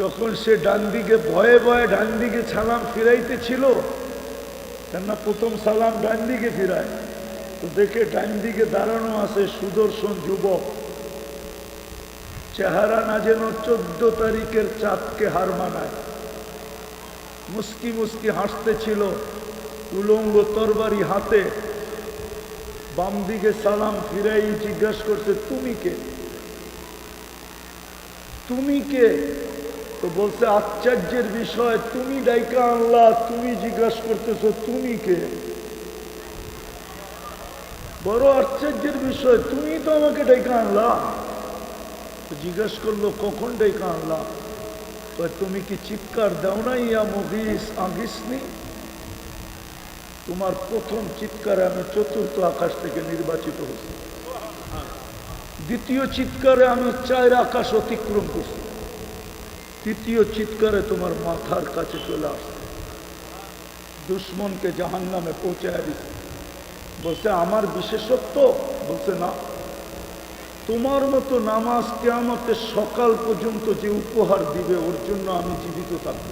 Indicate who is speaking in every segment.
Speaker 1: যখন সে ডান দিকে, ভয়ে ভয়ে ডান দিকে সালাম ফিরাইতেছিল কেননা প্রথম সালাম ডান দিকে ফিরায়? তো দেখে ডান দিকে দাঁড়ানো আছে সুদর্শন যুবক। চেহারা না যেন চোদ্দ তারিখের চাঁদকে হার মানায়। মুস্কি মুস্কি হাসতেছিল, উলঙ্গ তরবারি হাতে। বাম দিকে সালাম ফিরাই জিজ্ঞাসা করছে, তুমি কে? তুমি কে? তো বলছে, আশ্চর্যের বিষয়, তুমি ডাইকা আনলা, তুমি জিজ্ঞাসা করতেছো, তুমি কে? বড় আশ্চর্যের বিষয়, তুমি তো আমাকে ডাইকা আনলা। জিজ্ঞাসা করল, কখন ডাইকা আনলা? তুমি কি চিৎকার দাও না ইয়া মগিস আগিসনি তোমার প্রথম চিৎকারে আমি চতুর্থ আকাশ থেকে নির্বাচিত হয়েছি। দ্বিতীয় চিৎকারে আমি চায়ের আকাশ অতিক্রম করছি। তৃতীয় চিৎকারে তোমার মাথার কাছে চলে আসছে দুশ্মনকে জাহান নামে পৌঁছায় দিচ্ছে বলছে, আমার বিশেষত্ব? বলছে, না। তোমার মতো নামাজ কেয়ামতের সকাল পর্যন্ত যে উপহার দিবে, ওর জন্য আমি জীবিত থাকব।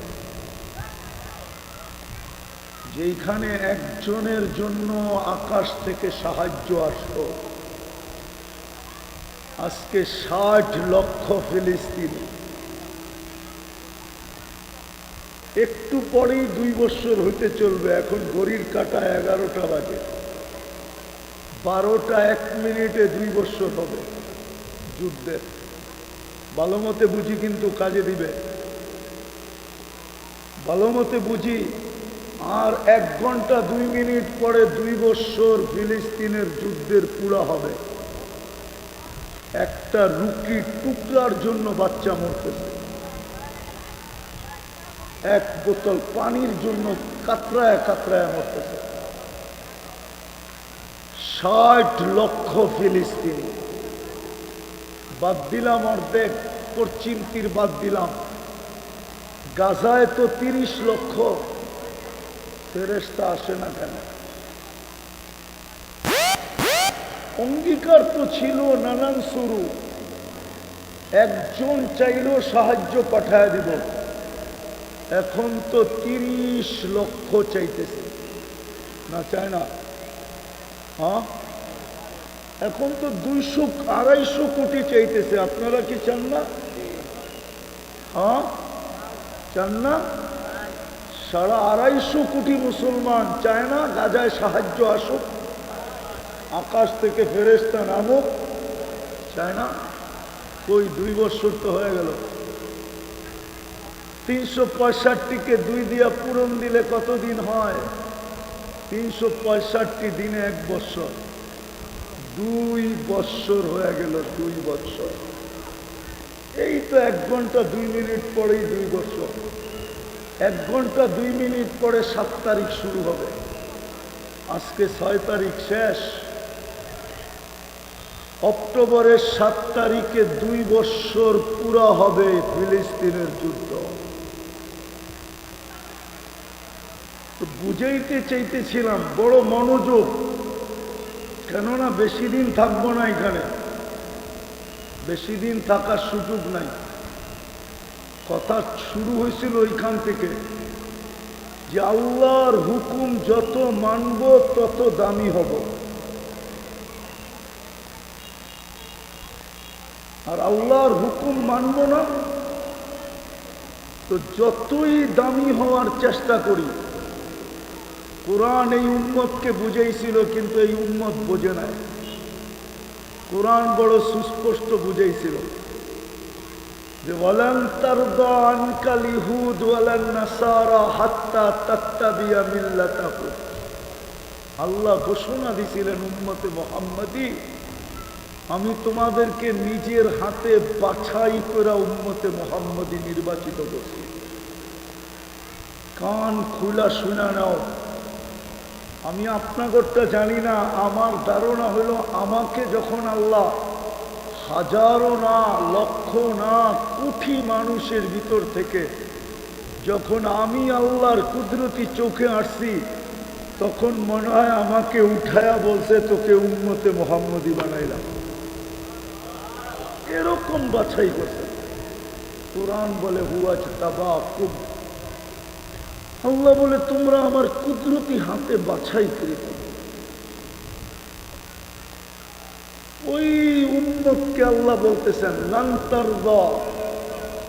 Speaker 1: যেইখানে একজনের জন্য আকাশ থেকে সাহায্য আসতো আজকে ষাট লক্ষ ফিলিস্তিনি একটু পরেই দুই বছর হতে চলবে, এখন ঘড়ির কাটা এগারোটা বাজে। বারোটা এক মিনিটে দুই বছর হবে যুদ্ধের ভালো মতে বুঝি কিন্তু কাজে দিবে। ভালো মতে বুঝি আর এক ঘণ্টা দুই মিনিট পরে দুই বছর ফিলিস্তিনের যুদ্ধের পুরা হবে। একটা রুটি টুকরার জন্য বাচ্চা মরতেছে এক বোতল পানির জন্য কাতরায় কাতরায় মরতেছে। ষাট লক্ষ ফিলিস্তিনি। বাদ দিলাম অর্ধেক পশ্চিম তীর বাদ দিলাম। গাজায় তো তিরিশ লক্ষ ফেরেস্তা আসে না কেন? অঙ্গীকার তো ছিল নানান শুরু একজন চাইলেও সাহায্য পাঠায় দিব। এখন তো তিরিশ লক্ষ চাইতেছে। না, চায় না। হ্যাঁ? এখন তো দুইশো, আড়াইশো কোটি চাইতেছে। আপনারা কি চান না? হ্যাঁ? চান না? সাড়ে আড়াইশো কোটি মুসলমান চায় না গাজায় সাহায্য আসুক, আকাশ থেকে ফেরেস্তা নামুক, চায় না? ওই দুই বছর তো হয়ে গেল। তিনশো পঁয়ষট্টিকে দুই দিয়া পূরণ দিলে কতদিন হয়? তিনশো পঁয়ষট্টি দিনে এক বছর। দুই বৎসর হয়ে গেল, দুই বৎসর এই তো এক ঘণ্টা দুই মিনিট পরেই দুই বছর। এক ঘণ্টা দুই মিনিট পরে সাত তারিখ শুরু হবে। আজকে ছয় তারিখ শেষ। অক্টোবরের সাত তারিখে দুই বৎসর পুরা হবে ফিলিস্তিনের যুদ্ধ তো বুঝাইতে চাইতেছিলাম, বড় মনোযোগ। কেননা বেশি দিন থাকব না এখানে। বেশি দিন থাকার সুযোগ নাই। কথা শুরু হয়েছিল ওইখান থেকে যে আল্লাহর হুকুম যত মানব, তত দামি হব। আর আল্লাহর হুকুম মানব না, তো যতই দামি হওয়ার চেষ্টা করি কোরআন এই উম্মতকে বুঝাইছিল, কিন্তু এই উম্মত বোঝে নাই। কোরআন বড় সুস্পষ্ট বুঝাইছিল যে হাত্তা আল্লাহ ঘোষণা দিছিলেন, উম্মতে মোহাম্মদী, আমি তোমাদেরকে নিজের হাতে বাছাই করা উম্মতে মোহাম্মদী নির্বাচিত করছি। কান খুলা শুনা নাও আমি আপনাদেরটা জানি না, আমার ধারণা হলো আমাকে যখন আল্লাহ হাজারো না, লক্ষ না, কোটি মানুষের ভিতর থেকে যখন আমি আল্লাহর কুদরতি চোখে আসছি, তখন মনে হয় আমাকে উঠায়া বলছে, তোকে উন্মতে মোহাম্মদী বানাইলাম। এরকম বাছাই করছে। কোরআন বলে হুয়াজ তাবা খুব আল্লাহ বলে, তোমরা আমার কুদরতি হাতে বাছাই করে ওই উন্মতকে আল্লাহ বলতেছেন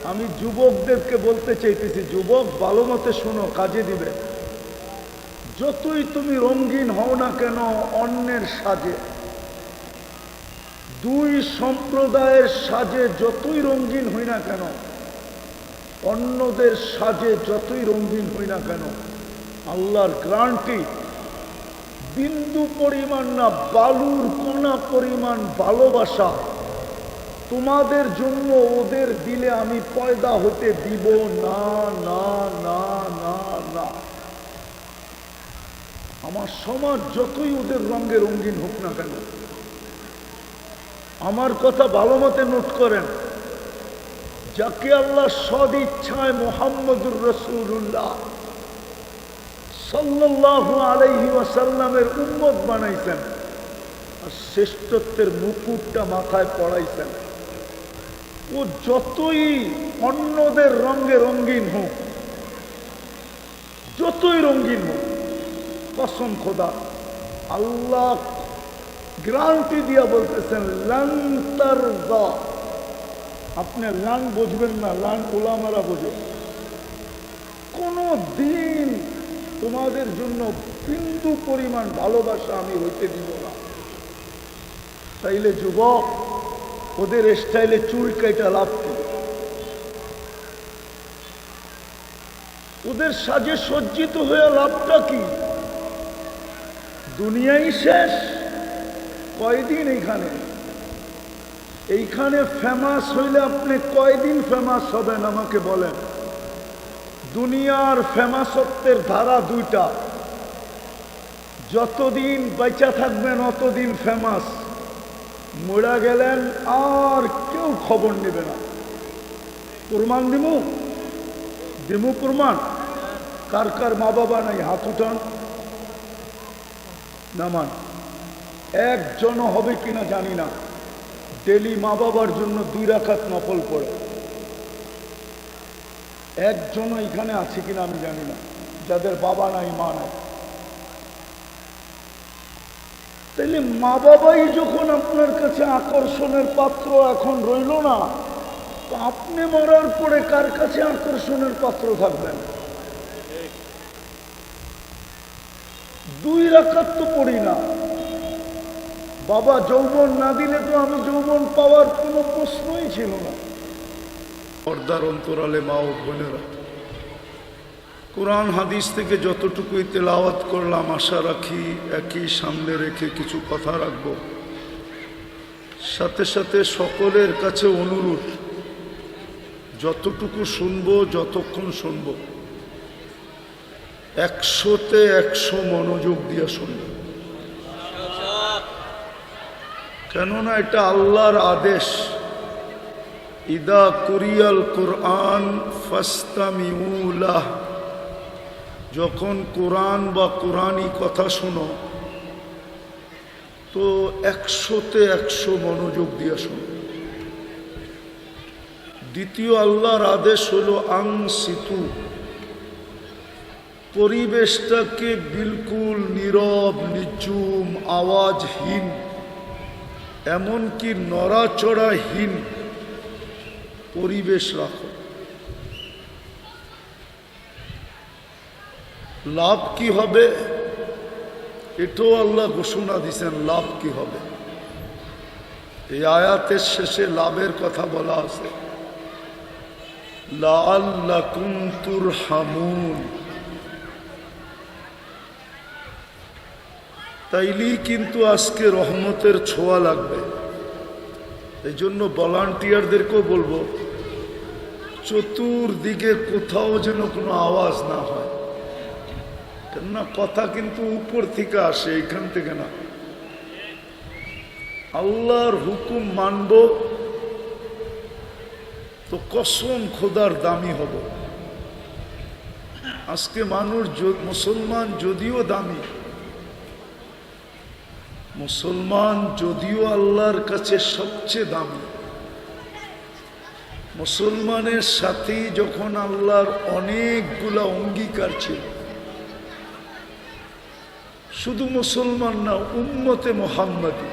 Speaker 1: আমি যুবকদেরকে বলতে চাইতেছি, যুবক, ভালো মতে শোনো, কাজে দিবে। যতই তুমি রঙ্গিন হও না কেন, অন্যের সাজে। দুই সম্প্রদায়ের সাজে যতই রঙ্গিন হই না কেন অন্যদের সাজে যতই রঙিন হই না কেন, আল্লাহর গ্রান্টি, বিন্দু পরিমাণ না, বালুর কোনা পরিমাণ ভালোবাসা, তোমাদের জন্য ওদের দিলে আমি পয়দা হতে দিব। না না না না না। আমার সমাজ যতই ওদের রঙে রঙিন হোক না কেন, আমার কথা ভালো মতে নোট করেন। যাকে আল্লাহ সদ ইচ্ছায় মোহাম্মদুর রসুল্লাহ সাল্লাল্লাহু আলাইহি ওয়াসাল্লামের উম্মত বানাইছেন আর শ্রেষ্ঠত্বের মুকুটটা মাথায় পড়াইছেন। ও যতই অন্যদের রঙে রঙিন হোক, যতই রঙিন হোক, কসম খোদা, আল্লাহ গ্রান্টি দিয়া বলতেছেন লান্তার আপনি লান বুঝবেন না লান ওলামারা বোঝে। কোনো দিন তোমাদের জন্য বিন্দু পরিমাণ ভালোবাসা আমি হইতে দিব না। তাইলে যুবক, ওদের স্টাইলে চুল কাইটা লাভ ওদের সাজে সজ্জিত হয়ে লাভটা কি? দুনিয়াই শেষ, কয়দিন এইখানে? এইখানে ফেমাস হইলে আপনি কয়দিন ফেমাস হবেন আমাকে বলেন? দুনিয়ার ফেমাসত্বের ধারা দুইটা। যতদিন বেঁচা থাকবেন অতদিন ফেমাস মরা গেলেন আর কেউ খবর নেবে না। প্রমাণ দিমু? দিমু প্রমাণ কার কার মা বাবা নাই, হাত উঠান। নামান, একজনও হবে কিনা জানি না। ডেলি মা বাবার জন্য দুই রাখাত নকল পড়ে। একজনও এখানে আছে কিনা আমি জানি না, যাদের বাবা নাই, মা নাই। তাইলে মা বাবাই যখন আপনার কাছে আকর্ষণের পাত্র এখন রইল না আপনি মরার পরে কার কাছে আকর্ষণের পাত্র থাকবেন? দুই রাখাত তো পড়ি না। বাবা, যৌবন না দিলে তো আমি যৌবন পাওয়ার কোনো প্রশ্নই ছিল না। পর্দার অন্তরালে মা ও বোনেরা, কোরআন হাদিস থেকে যতটুকুই তেলাওয়াত করলাম, আশা রাখি একই সামনে রেখে কিছু কথা রাখব। সাথে সাথে সকলের কাছে অনুরোধ, যতটুকু শুনব, যতক্ষণ শুনব, একশোতে একশো মনোযোগ দিয়ে শুনব। কেননা এটা আল্লাহর আদেশ। ইদা কুরিয়াল কোরআন ফাস্তামিউলাহ যখন কোরআন বা কোরআনই কথা শোনো, তো একশোতে একশো মনোযোগ দিয়ে শোনো। দ্বিতীয় আল্লাহর আদেশ হল আং সিতু পরিবেশটাকে বিলকুল নীরব, নিঝুম, আওয়াজহীন। এমনকি নড়াচড়াহীন পরিবেশ রাখো। লাভ কি হবে? এটাও আল্লাহ ঘোষণা দিছেন, লাভ কি হবে? এই আয়াতের শেষে লাভের কথা বলা আছে। লাল্লাকুন্তুর হামুন তাইলেই কিন্তু আজকে রহমতের ছোঁয়া লাগবে। এই জন্য ভলান্টিয়ারদেরকেও বলব, চতুর্দিকে কোথাও যেন কোনো আওয়াজ না হয়। কেননা কথা কিন্তু উপর থেকে আসে, এখান থেকে না। আল্লাহর হুকুম মানব, তো কসম খোদার দামি হব। আজকে মানুষ মুসলমান যদিও দামি মুসলমান যদিও আল্লাহর কাছে সবচেয়ে দামি। মুসলমানের সাথেই যখন আল্লাহর অনেকগুলা অঙ্গীকার ছিল, শুধু মুসলমান না, উম্মতে মোহাম্মদী,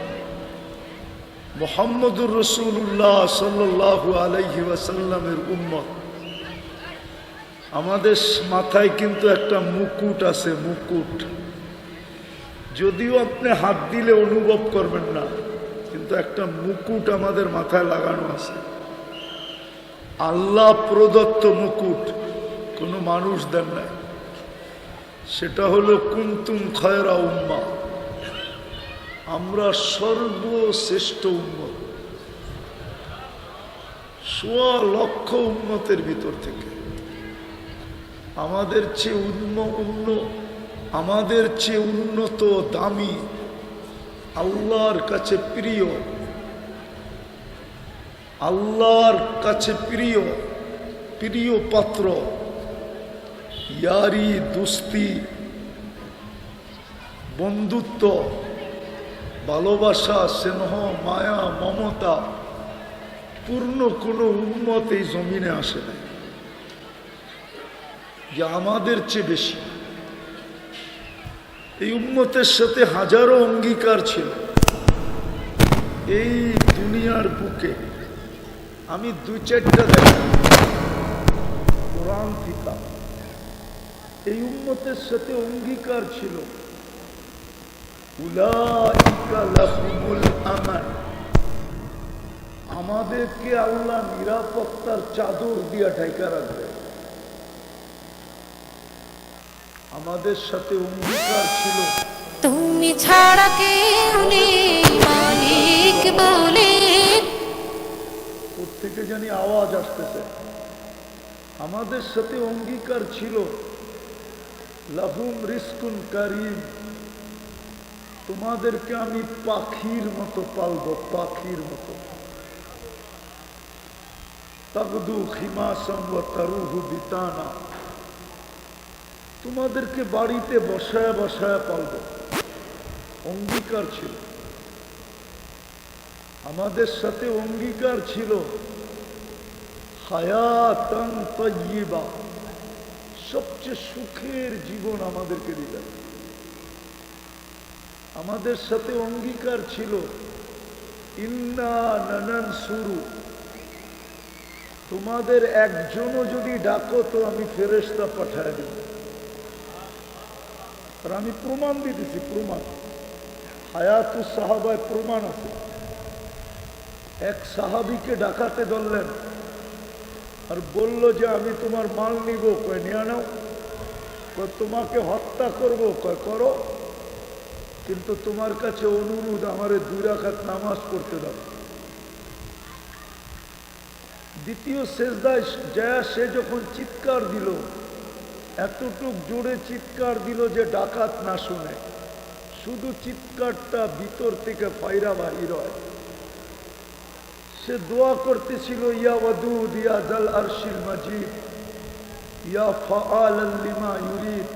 Speaker 1: মোহাম্মদুর রসুল্লাহ সাল্লু আলাইহি ওয়াসাল্লামের উম্মত, আমাদের মাথায় কিন্তু একটা মুকুট আছে, মুকুট। যদিও আপনি হাত দিলে অনুভব করবেন না, কিন্তু একটা মুকুট আমাদের মাথায় লাগানো আছে। আল্লাহ প্রদত্ত মুকুট কোনো মানুষ দেন নাই। সেটা হলো কুন্তুম খয়রা উম্মা। আমরা সর্বশ্রেষ্ঠ উন্মত সোয়া লক্ষ উন্মতের ভিতর থেকে। আমাদের চেয়ে উন্ম উন্ন আমাদের চেয়ে উন্নত, দামি, আল্লাহর কাছে প্রিয়, আল্লাহর কাছে প্রিয় প্রিয় পাত্র, ইয়ারি দুস্তি, বন্ধুত্ব, ভালোবাসা, স্নেহ, মায়া, মমতা, পূর্ণ কোনো উন্মত এই জমিনে আসে না যে আমাদের চেয়ে বেশি। এই উন্মতের সাথে হাজারো অঙ্গীকার ছিল। এই দুনিয়ার বুকে আমি দুই চারটা দেখা কোরআন এই উন্মতের সাথে অঙ্গীকার ছিল। আমাদেরকে আল্লাহ নিরাপত্তার চাদর দিয়া ঢাকা রাখবে আমাদের সাথে অঙ্গীকার ছিল।
Speaker 2: তুমি ছাড়া কেউ নেই মালিক বলে।
Speaker 1: থেকে জানি আওয়াজ আসতেছে। আমাদের সাথে অঙ্গীকার ছিল। লাহুম রিস্কুন কারিম। তোমাদেরকে আমি পাখির মতো পালব পাখির মতো। তাগদু খিমাসম ও তারুহু বিতানা। তোমাদেরকে বাড়িতে বসায় বসায় পালব। অঙ্গীকার ছিল। আমাদের সাথে অঙ্গীকার ছিল। হায়াতান তৈবা সবচেয়ে সুখের জীবন আমাদেরকে দিলেন। আমাদের সাথে অঙ্গীকার ছিল। ইন্না শুরু তোমাদের একজনও যদি ডাকো তো আমি ফেরেস্তা পাঠায় দেব। আর আমি প্রমাণ দিতেছি, প্রমাণ। হায়াতু সাহাবায় প্রমাণ আছে। এক সাহাবিকে ডাকাতে ধরলেন। আর বলল যে, আমি তোমার মাল নিব। কয়, নিয়ে নাও। কয়, তোমাকে হত্যা করব। কয়, করো। কিন্তু তোমার কাছে অনুরোধ, আমার দুই রাখাত নামাজ পড়তে দাও। দ্বিতীয় শেষদায় জয়া সে যখন চিৎকার দিল এতটুক জোরে চিৎকার দিল যে ডাকাত না শুনে। শুধু চিৎকারটা ভিতর থেকে পায়রা বাহির হয়। সে দোয়া করতেছিল, ইয়া ওয়াদুদ, ইয়া জাল আরশিল মাজিদ, ইয়া ফাআল লিমা ইউরিদ,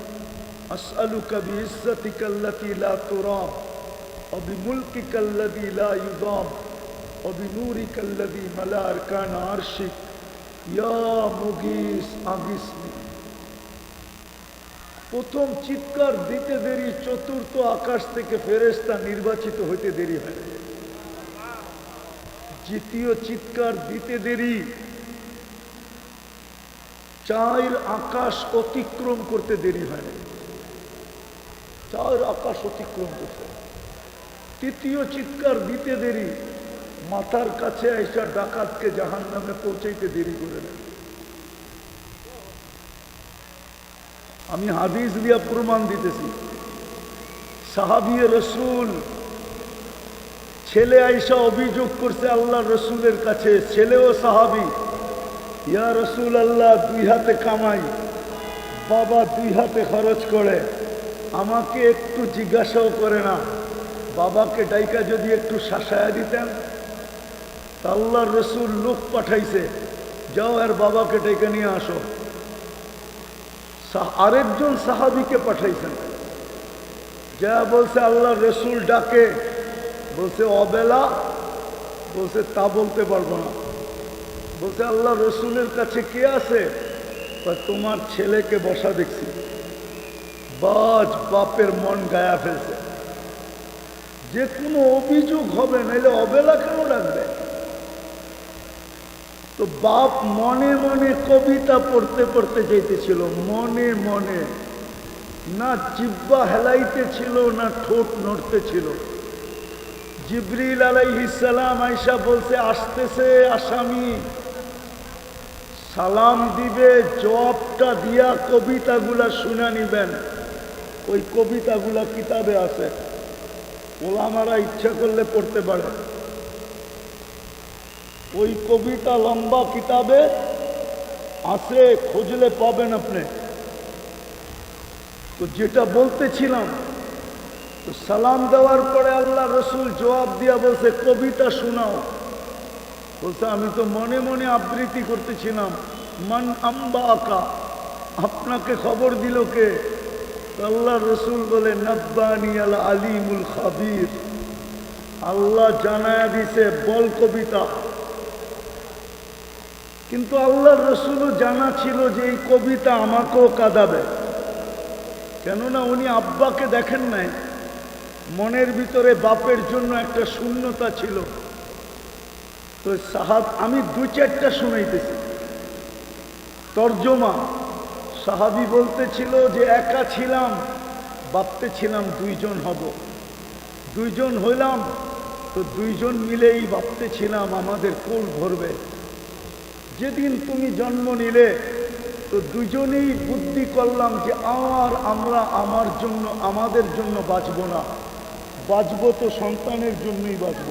Speaker 1: আসআলুকা বিইজ্জাতিকা আল্লাতী লা তুরাম অবি বিমুলকিকা আল্লাযী লা ইউদাম ওয়া বিনূরিকা আল্লাযী মালা আরশিক, ইয়া মুগিস আগিসনি প্রথম চিৎকার দিতে দেরি, চতুর্থ আকাশ থেকে ফেরেস্তা নির্বাচিত হইতে দেরি হয়। দ্বিতীয় চিৎকার দিতে দেরি চার আকাশ অতিক্রম করতে দেরি হয়। চার আকাশ অতিক্রম করতে। তৃতীয় চিৎকার দিতে দেরি, মাথার কাছে এসা ডাকাতকে জাহান নামে পৌঁছাইতে দেরি করে নেয় আমি হাদিস দিয়া প্রমাণ দিতেছি। সাহাবিয়ে রসুল ছেলে আইসা অভিযোগ করছে আল্লাহ রসুলের কাছে, ছেলেও সাহাবি। ইয়া রসুল আল্লাহ দুই হাতে কামাই, বাবা দুই হাতে খরচ করে, আমাকে একটু জিজ্ঞাসাও করে না। বাবাকে ডাইকা যদি একটু শাসায়া দিতেন, তা আল্লাহর রসুল লোক পাঠাইছে। যাও আর বাবাকে ডেকে নিয়ে আসো। আরেকজন সাহাবিকে পাঠাইছেন। যা বলছে আল্লাহ রসুল ডাকে, বলছে, অবেলা। বলছে, তা বলতে পারব না। বলছে, আল্লাহ রসুলের কাছে কে আছে? তোমার ছেলেকে বসা দেখছি। বাজ বাপের মন গায়া ফেলছে। যে কোনো অভিযোগ হবে, নাইলে অবেলা কেন তো বাপ মনে মনে কবিতা পড়তে পড়তে যেতেছিল, মনে মনে। না জিব্বা হেলাইতে ছিল না ঠোঁট নড়তে ছিল জিবরিল আলাইহিসালাম আইসা বলছে, আসতেছে আসামি। সালাম দিবে জবটা দিয়া কবিতাগুলা শুনে নিবেন। ওই কবিতাগুলা কিতাবে আছে। ওলামারা ইচ্ছা করলে পড়তে পারে। ওই কবিতা লম্বা কিতাবে আছে খুঁজলে পাবেন আপনি। তো যেটা বলতেছিলাম, তো সালাম দেওয়ার পরে আল্লাহ রসুল জবাব দিয়া বলছে কবিতা শোনাও। বলছে, আমি তো মনে মনে আবৃত্তি করতেছিলাম। মান আম্বা আকা আপনাকে খবর দিল কে? আল্লাহ রসুল বলে, নব্বানি আল আলিমুল খাবির। আল্লাহ জানায়া দিছে, বল কবিতা। কিন্তু আল্লাহ রসুলও জানা ছিল যে এই কবিতা আমাকেও কাঁদাবে। কেননা উনি আব্বাকে দেখেন নাই, মনের ভিতরে বাপের জন্য একটা শূন্যতা ছিল। তো সাহাব, আমি দু চারটা শুনাইতেছি। তর্জমা, সাহাবি বলতেছিল যে একা ছিলাম ভাবতে ছিলাম, দুইজন হব। দুইজন হইলাম, তো দুইজন মিলেই ভাবতে ছিলাম, আমাদের কোল ভরবে। যেদিন তুমি জন্ম নিলে, তো দুজনেই বুদ্ধি করলাম যে আর আমরা আমার জন্য, আমাদের জন্য বাঁচব না। বাঁচব তো সন্তানের জন্যই বাঁচব।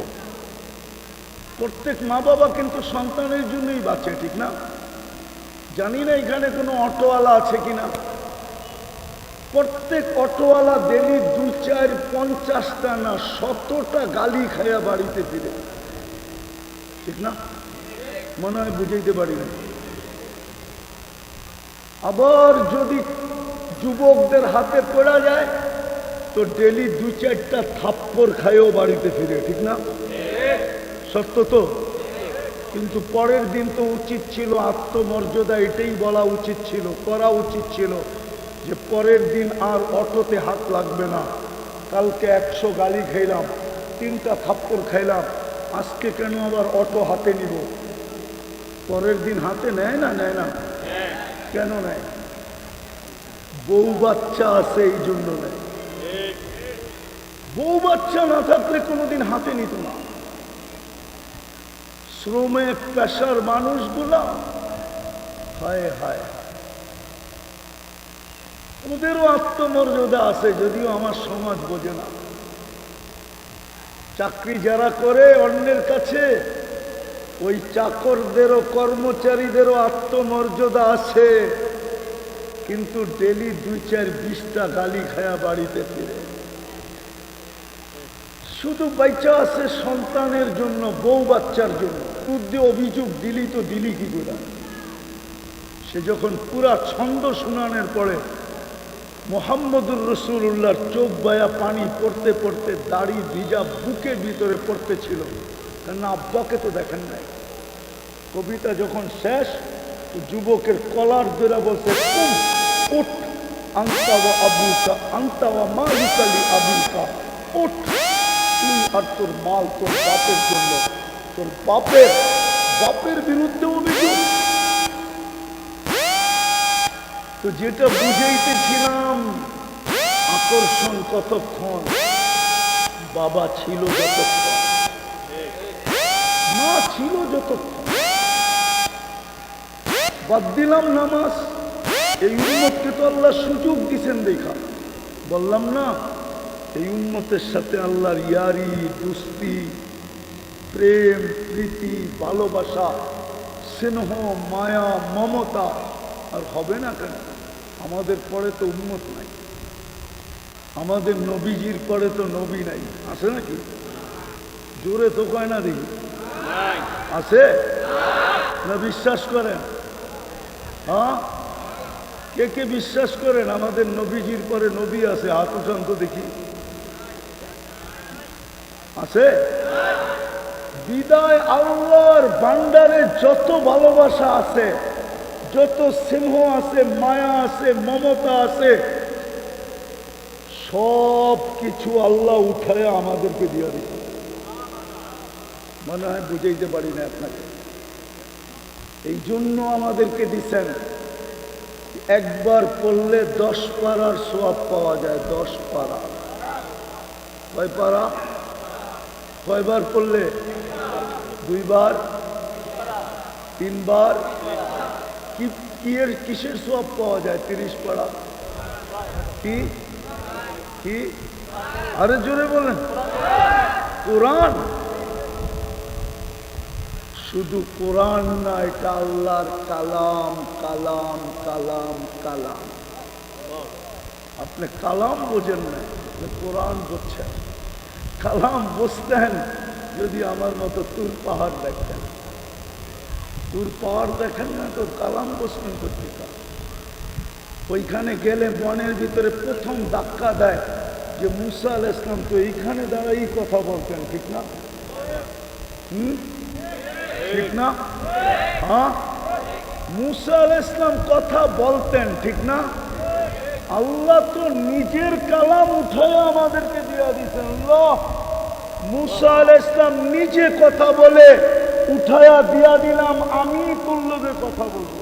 Speaker 1: প্রত্যেক মা বাবা কিন্তু সন্তানের জন্যই বাঁচে, ঠিক না? জানি না এখানে কোনো অটোওয়ালা আছে কিনা। প্রত্যেক অটোওয়ালা ডেলি দু, চার, পঞ্চাশটা না, শতটা গালি খাইয়া বাড়িতে ফিরে। ঠিক না? মনে হয় বুঝাইতে পারি না আবার যদি যুবকদের হাতে পড়া যায়, তো ডেলি দু চারটা থাপ্পড় খায়ও বাড়িতে ফিরে, ঠিক না? সত্য তো? কিন্তু পরের দিন তো উচিত ছিল, আত্মমর্যাদা এটাই বলা উচিত ছিল, করা উচিত ছিল যে পরের দিন আর অটোতে হাত লাগবে না। কালকে একশো গালি খাইলাম, তিনটা থাপ্পড় খাইলাম, আজকে কেন আবার অটো হাতে নিব? পরের দিন হাতে নেয় না নেয় না? কেন নেয়? বউ বাচ্চা আছে, এই জন্য নেয়। বউ বাচ্চা না থাকলে কোনোদিন হাতে নিত না। শ্রমে পেশার মানুষগুলা, হায় হায়। ওদেরও আত্মমর্যাদা আছে, যদিও আমার সমাজ বোঝে না। চাকরি যারা করে অন্যের কাছে ওই চাকরদেরও কর্মচারীদেরও আত্মমর্যাদা আছে। কিন্তু ডেলি দুই চার বিশটা গালি খায়া বাড়িতে ফিরে। শুধু বাইচা আছে সন্তানের জন্য, বউ বাচ্চার জন্য। বুদ্ধি, অভিযোগ দিলি তো দিলি কি করে? সে যখন পুরা ছন্দ শুনানোর পরে মোহাম্মদুর রসুল্লাহর চোখ বায়া পানি পড়তে পড়তে দাড়ি ভিজা বুকের ভিতরে পড়তেছিল কেন আব্বাকে তো দেখেন নাই। কবিতা যখন শেষ তো যুবকের কলার ধরে বলছে "উম, উঠ আন্তাওয়া আবুকা আন্তাওয়া মালিকালি আবুকা উঠ। তুই আর তোর বাপের বাপের তো যেটা বুঝাইতেছিলাম আকর্ষণ কতক্ষণ? বাবা ছিল যতক্ষণ ছিল যতক্ষণ বাদ দিলাম নামাজ। এই উন্মতকে তো আল্লাহ সুযোগ দিছেন দেখা। বললাম না, এই উন্মতের সাথে আল্লাহর ইয়ারি, দুস্তি, প্রেম, প্রীতি, ভালোবাসা, স্নেহ, মায়া, মমতা আর হবে না কেন? আমাদের পরে তো উন্মত নাই। আমাদের নবীজির পরে তো নবী নাই। আছে নাকি? জোরে তো কয় না দেখি। আছে? না, বিশ্বাস করেন। হ্যাঁ? কে কে বিশ্বাস করেন? আমাদের নবীজির পরে নবী আছে, হাত উঠান তো দেখি। আছে? বিদায় আল্লাহর ভান্ডারে যত ভালোবাসা আছে, যত স্নেহ আছে, মায়া আছে, মমতা আছে সব কিছু আল্লাহ উঠায় আমাদেরকে দিয়ে দিচ্ছে মনে হয় বুঝাইতে পারি না আপনাকে। এই জন্য আমাদেরকে দিচ্ছেন, একবার পড়লে দশ পাড়ার সোয়াব পাওয়া যায়, দশ পাড়া কয় পাড়া কয়বার পড়লে? দুইবার? তিনবার? কি কি এর কিসের সোয়াব পাওয়া যায়? তিরিশ পাড়া কি? কি? আরে জোরে বলেন। কোরআন? শুধু কোরআন না, এটা আল্লাহর কালাম কালাম কালাম কালাম। আপনি কালাম বোঝেন না কোরআন বুঝছেন। কালাম বুঝতেন যদি আমার মতো তুর পাহাড় দেখতেন। তুর পাহাড় দেখেন না তো কালাম বসবেন পত্রিকা ওইখানে গেলে বনের ভিতরে প্রথম ধাক্কা দেয় যে মুসা আল ইসলাম তো এইখানে দাঁড়াই কথা বলতেন, ঠিক না? হুম? ঠিক না? হ্যাঁ? মুসা ইসলাম কথা বলতেন, ঠিক না? আল্লাহ তো নিজের কালাম উঠায় আমাদেরকে দিয়ে আল্লাহ মুসা আল ইসলাম নিজে কথা বলে উঠায়া দিয়া দিলাম, আমি তুল্লবে কথা বলব।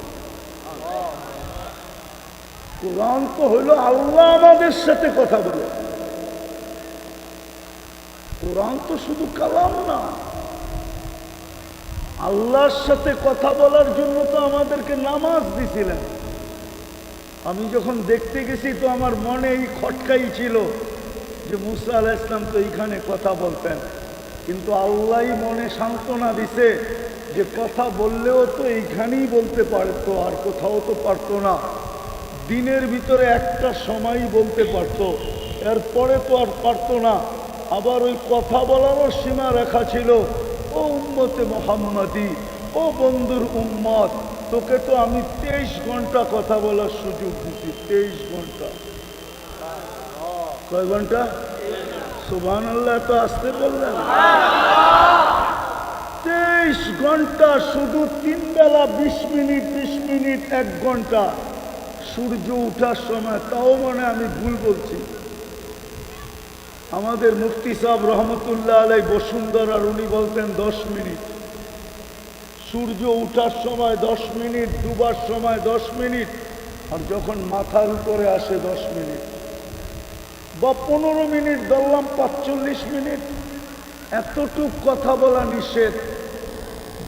Speaker 1: কোরআন তো হইল আল্লাহ আমাদের সাথে কথা বলে। কোরআন তো শুধু কালাম না। আল্লাহর সাথে কথা বলার জন্য তো আমাদেরকে নামাজ দিছিলেন। আমি যখন দেখতে গেছি তো আমার মনে এই খটকাই ছিল যে মুসা আলাহ ইসলাম তো এইখানে কথা বলতেন। কিন্তু আল্লাহ মনে সান্ত্বনা দিছে যে কথা বললেও তো এইখানেই বলতে পারতো, আর কোথাও তো পারতো না। দিনের ভিতরে একটা সময়ই বলতে পারতো, এরপরে তো আর পারতো না। আবার ওই কথা বলারও সীমা রেখা ছিল ও উম্মতে মোহাম্মদি। ও বন্ধুর উম্মত, তোকে তো আমি তেইশ ঘণ্টা কথা বলার সুযোগ দিচ্ছি তেইশ ঘণ্টা। কয় ঘণ্টা? সুবান আল্লাহ তো আসতে বললেন। তেইশ ঘণ্টা শুধু তিন বেলা বিশ মিনিট বিশ মিনিট, এক ঘণ্টা। সূর্য উঠার সময়, তাও মানে আমি ভুল বলছি। আমাদের মুফতি সাহেব রহমতুল্লাহ আলাই বসুন্ধরার উনি বলতেন দশ মিনিট। সূর্য উঠার সময় দশ মিনিট, ডুবার সময় দশ মিনিট আর যখন মাথার উপরে আসে দশ মিনিট। বা পনেরো মিনিট ধরলাম পাঁচচল্লিশ মিনিট। এতটুক কথা বলা নিষেধ।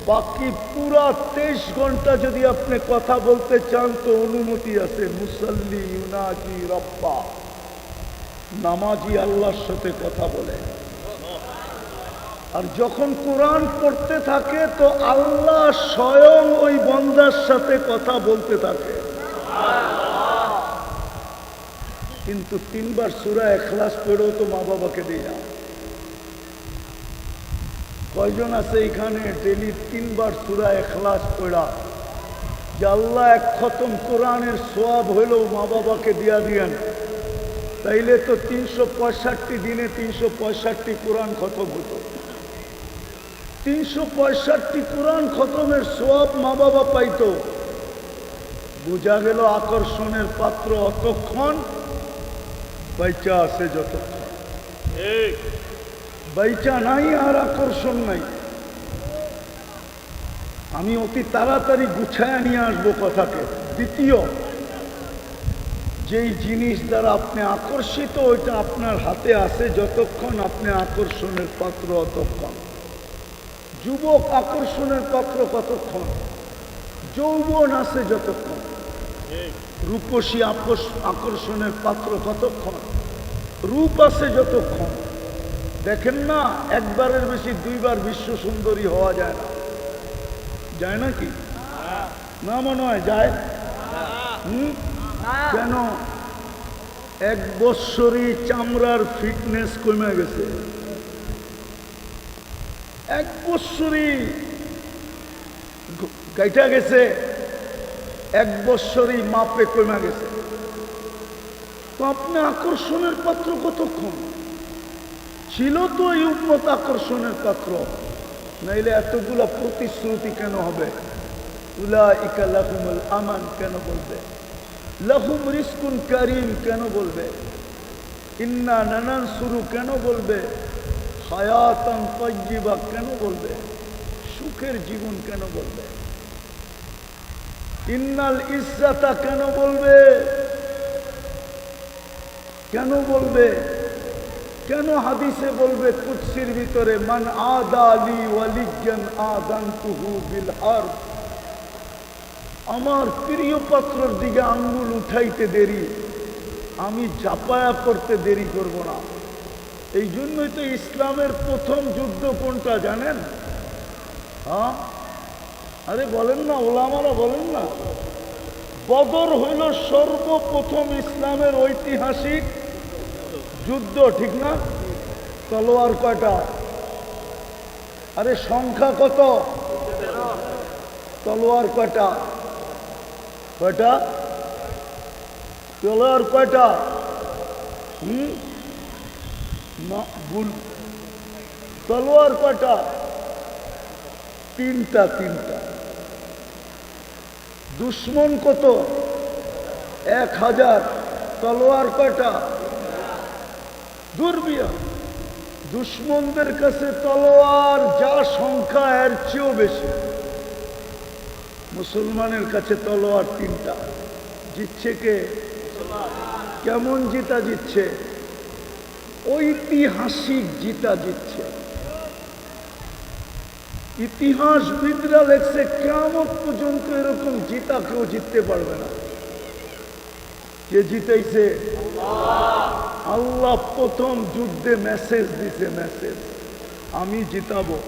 Speaker 1: বাকি পুরা তেইশ ঘণ্টা যদি আপনি কথা বলতে চান তো অনুমতি আছে। মুসল্লি, ইউনাজি, রব্বা। নামাজি আল্লাহর সাথে কথা বলে। আর যখন কোরআন পড়তে থাকে, তো আল্লাহ স্বয়ং ওই বন্দার সাথে কথা বলতে থাকে। কিন্তু তিনবার সুরা এখলাস পড়েও তো মা বাবাকে দিই না। কয়জন আছে এখানে ডেলি তিনবার সুরা এখলাস পড়া, যে আল্লাহ এক খতম কোরআনের সোয়াব হইলেও মা বাবাকে দিয়া দিয়েন? তাইলে তো তিনশো পঁয়ষট্টি দিনে তিনশো পঁয়ষট্টি কোরআন খতম হতো। তিনশো পঁয়ষট্টি কোরআন খতমের সব মা বাবা পাইতো। বোঝা গেল আকর্ষণের পাত্র অতক্ষণ বাইচা আছে যতক্ষণ। বাইচা নাই আর আকর্ষণ নাই। আমি অতি তাড়াতাড়ি গুছায় নিয়ে আসব কথাকে। দ্বিতীয় যেই জিনিস দ্বারা আপনি আকর্ষিত ওইটা আপনার হাতে আছে যতক্ষণ আপনি আকর্ষণের পাত্র অতক্ষণ। যুবক আকর্ষণের পাত্র কতক্ষণ? যৌবন আছে যতক্ষণ। রূপসী আকর্ষ- আকর্ষণের পাত্র কতক্ষণ? রূপ আছে যতক্ষণ। দেখেন না একবারের বেশি দুইবার বিশ্ব সুন্দরী হওয়া যায় না। যায় নাকি? না মনে হয় যায়? হুম? কেন এক বৎসরই চামড়ার ফিটনেস কমে গেছে? এক বৎসরই গাইটা গেছে, এক বৎসরই মাপে কমে গেছে। তো আপনি আকর্ষণের পাত্র কতক্ষণ? ছিল তো এই উন্মত আকর্ষণের পাত্র। নাইলে এতগুলা প্রতিশ্রুতি কেন হবে? উলাইকা লাহুমুল আমান কেন বলবে? লাহুম রিস্কুন কারিম কেন বলবে? ইন্না নানান শুরু কেন বলবে? হায়াতান তৈজিবা কেন বলবে? সুখের জীবন কেন বলবে? ইন্নাল ইজ্জাতা কেন বলবে? কেন বলবে? কেন হাদিসে বলবে, কুৎসির ভিতরে, মান আদা আলী ওয়ালিজ্ঞান আদান তুহু বিল হার আমার প্রিয় পাত্রর দিকে আঙ্গুল উঠাইতে দেরি। আমি জাপায়া করতে দেরি করব না। এই জন্যই তো ইসলামের প্রথম যুদ্ধ কোনটা জানেন? হ্যাঁ? আরে বলেন না, ওলামারা বলেন না। বদর হইল সর্বপ্রথম ইসলামের ঐতিহাসিক যুদ্ধ, ঠিক না? তলোয়ার কয়টা? আরে সংখ্যা কত? তলোয়ার কয়টা? কয়টা? তলোয়ার কয়টা? হুম না, ভুল। তলোয়ার কয়টা? তিনটা তিনটা। দুশ্মন কত? এক হাজার। তলোয়ার কয়টা? দুর্বিয়া। দুশ্মনদের কাছে তলোয়ার যা সংখ্যা, এর চেয়েও বেশি। মুসলমানের কাছে তলোয়ার তিনটা। জিতছে কে? কেমন জিতা জিতছে? ঐতিহাসিক জিতা জিতছে। ইতিহাসবিদরা লেখছে কেমন পর্যন্ত এরকম জিতা কেউ জিততে পারবে না। কে জিতাইছে? আল্লাহ। প্রথম যুদ্ধে মেসেজ দিছে মেসেজ আমি জিতাবো।